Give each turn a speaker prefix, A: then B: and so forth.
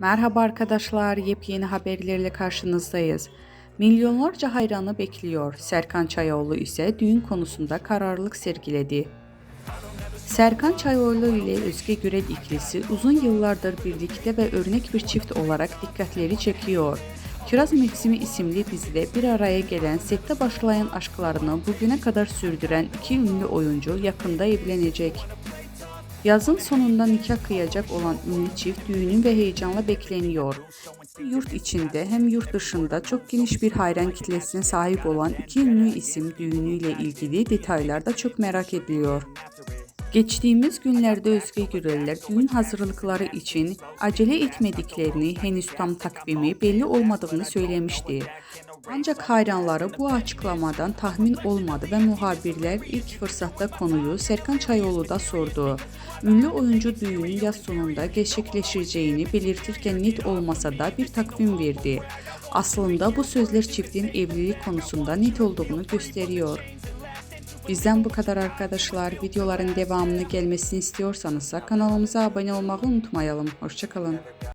A: Merhaba arkadaşlar, yepyeni haberlerle karşınızdayız. Milyonlarca hayranı bekliyor. Serkan Çayoğlu ise düğün konusunda kararlılık sergiledi. Serkan Çayoğlu ile Özge Gürel ikilisi uzun yıllardır birlikte ve örnek bir çift olarak dikkatleri çekiyor. Kiraz Mevsimi isimli dizide bir araya gelen sette başlayan aşklarını bugüne kadar sürdüren iki ünlü oyuncu yakında evlenecek. Yazın sonunda nikah kıyacak olan ünlü çift düğünün ve heyecanla bekleniyor. Yurt içinde hem yurt dışında çok geniş bir hayran kitlesine sahip olan iki ünlü isim düğünüyle ilgili detaylar da çok merak ediliyor. Geçtiğimiz günlerde Özge Güreller düğün hazırlıkları için acele etmediklerini, henüz tam takvimi belli olmadığını söylemişti. Ancak hayranları bu açıklamadan tahmin olmadı ve muhabirler ilk fırsatta konuyu Serkan Çayoğlu'da sordu. Ünlü oyuncu düğünün yaz sonunda gerçekleşeceğini belirtirken net olmasa da bir takvim verdi. Aslında bu sözler çiftin evlilik konusunda net olduğunu gösteriyor. Bizden bu kadar arkadaşlar. Videoların devamını gelmesini istiyorsanız kanalımıza abone olmayı unutmayalım. Hoşçakalın.